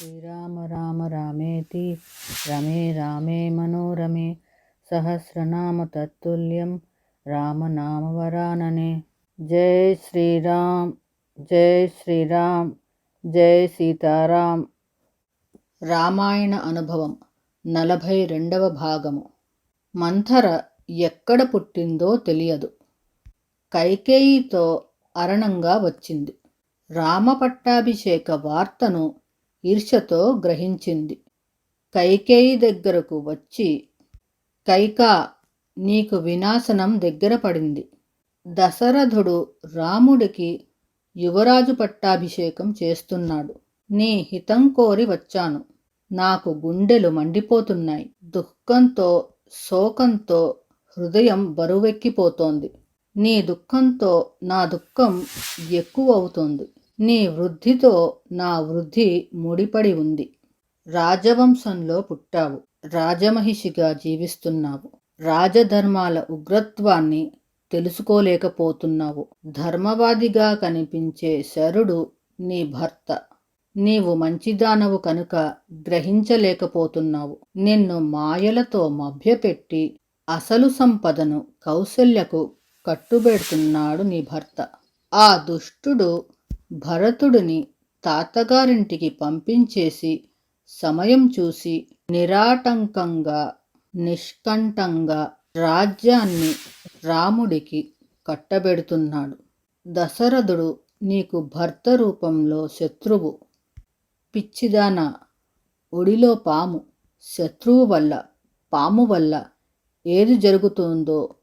శ్రీరామ రామ రామేతి రమే రామే మనోరమే సహస్రనామ తత్తుల్యం రామనామవరాననే జై శ్రీరామ్ జై శ్రీరామ్ జై సీతారాం. రామాయణ అనుభవం నలభై రెండవ భాగము. మంథర ఎక్కడ పుట్టిందో తెలియదు. కైకేయితో అరణంగా వచ్చింది. రామ పట్టాభిషేక వార్తను ఈర్ష్యతో గ్రహించింది. కైకేయి దగ్గరకు వచ్చి కైకా నీకు వినాశనం దగ్గర పడింది. దశరథుడు రాముడికి యువరాజు పట్టాభిషేకం చేస్తున్నాడు. నీ హితం కోరి వచ్చాను. నాకు గుండెలు మండిపోతున్నాయి. దుఃఖంతో శోకంతో హృదయం బరువెక్కిపోతోంది. నీ దుఃఖంతో నా దుఃఖం ఎక్కువవుతోంది. నీ వృద్ధితో నా వృద్ధి ముడిపడి ఉంది. రాజవంశంలో పుట్టావు. రాజమహిషిగా జీవిస్తున్నావు. రాజధర్మాల ఉగ్రత్వాన్ని తెలుసుకోలేకపోతున్నావు. ధర్మవాదిగా కనిపించే శరుడు నీ భర్త. నీవు మంచిదానవు కనుక గ్రహించలేకపోతున్నావు. నిన్ను మాయలతో మభ్యపెట్టి అసలు సంపదను కౌశల్యకు కట్టుబెడుతున్నాడు నీ భర్త. ఆ దుష్టుడు భరతుడిని తాతగారింటికి పంపించేసి సమయం చూసి నిరాటంకంగా నిష్కంఠంగా రాజ్యాన్ని రాముడికి కట్టబెడుతున్నాడు. దశరథుడు నీకు భర్త రూపంలో శత్రువు పిచ్చిదాన ఒడిలో పాము శత్రువు వల్ల పాము వల్ల ఏది జరుగుతుందో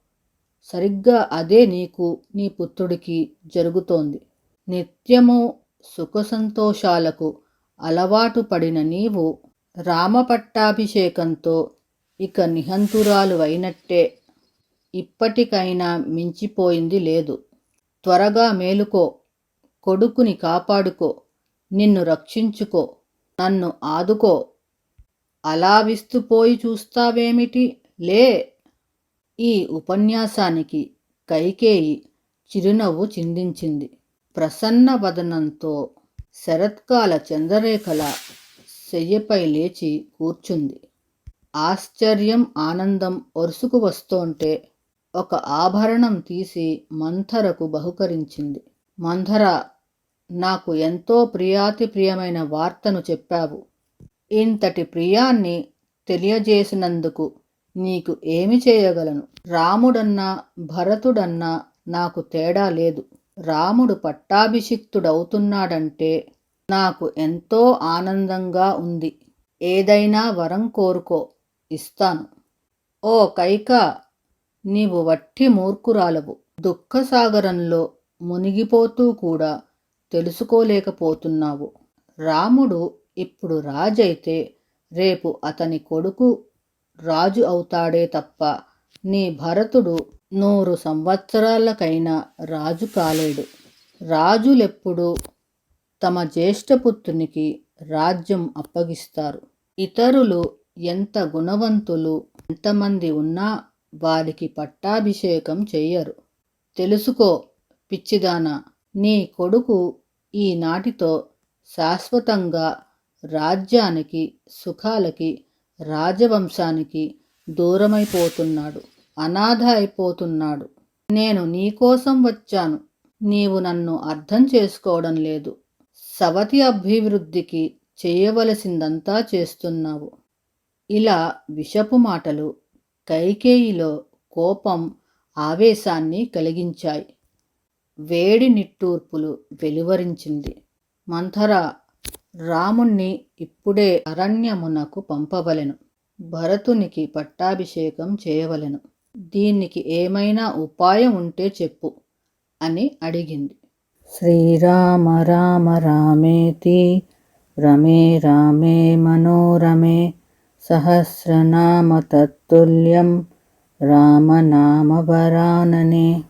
సరిగ్గా అదే నీకు నీ పుత్రుడికి జరుగుతోంది. నిత్యము సుఖ సంతోషాలకు అలవాటు పడిన నీవు రామపట్టాభిషేకంతో ఇక నిహంతురాలు అయినట్టే ఇప్పటికైనా మించిపోయింది లేదు. త్వరగా మేలుకో కొడుకుని కాపాడుకో నిన్ను రక్షించుకో నన్ను ఆదుకో. అలా విస్తుపోయి చూస్తావేమిటి? లే! ఈ ఉపన్యాసానికి కైకేయి చిరునవ్వు చిందించింది. ప్రసన్న వదనంతో శరత్కాల చంద్రరేఖల శయ్యపై లేచి కూర్చుంది. ఆశ్చర్యం ఆనందం ఒరుసుకు వస్తోంటే ఒక ఆభరణం తీసి మంథరకు బహుకరించింది. మంథర నాకు ఎంతో ప్రియాతి ప్రియమైన వార్తను చెప్పావు. ఇంతటి ప్రియాన్ని తెలియజేసినందుకు నీకు ఏమి చేయగలను? రాముడన్నా భరతుడన్నా నాకు తేడా లేదు. రాముడు పట్టాభిషిక్తుడవుతున్నాడంటే నాకు ఎంతో ఆనందంగా ఉంది. ఏదైనా వరం కోరుకో ఇస్తాను. ఓ కైక నీవు వట్టి మూర్ఖురాలవు. దుఃఖసాగరంలో మునిగిపోతూ కూడా తెలుసుకోలేకపోతున్నావు. రాముడు ఇప్పుడు రాజైతే రేపు అతని కొడుకు రాజు అవుతాడే తప్ప నీ భరతుడు నూరు సంవత్సరాలకైనా రాజు కాలేడు. రాజులెప్పుడు తమ జ్యేష్ఠపుత్రునికి రాజ్యం అప్పగిస్తారు. ఇతరులు ఎంత గుణవంతులు ఎంతమంది ఉన్నా వారికి పట్టాభిషేకం చెయ్యరు. తెలుసుకో పిచ్చిదాన నీ కొడుకు ఈనాటితో శాశ్వతంగా రాజ్యానికి సుఖాలకి రాజవంశానికి దూరమైపోతున్నాడు. అనాథ అయిపోతున్నాడు. నేను నీకోసం వచ్చాను. నీవు నన్ను అర్థం చేసుకోవడం లేదు. సవతి అభివృద్ధికి చేయవలసిందంతా చేస్తున్నావు. ఇలా విషపు మాటలు కైకేయిలో కోపం ఆవేశాన్ని కలిగించాయి. వేడి నిట్టూర్పులు వెలువరించింది. మంథర రాముణ్ణి ఇప్పుడే అరణ్యమునకు పంపవలెను. భరతునికి పట్టాభిషేకం చేయవలెను. దీనికి ఏమైనా ఉపాయం ఉంటే చెప్పు అని అడిగింది. శ్రీరామ రామ రామేతి రమే రామే మనోరమే సహస్రనామ తత్తుల్యం రామనామవరాననే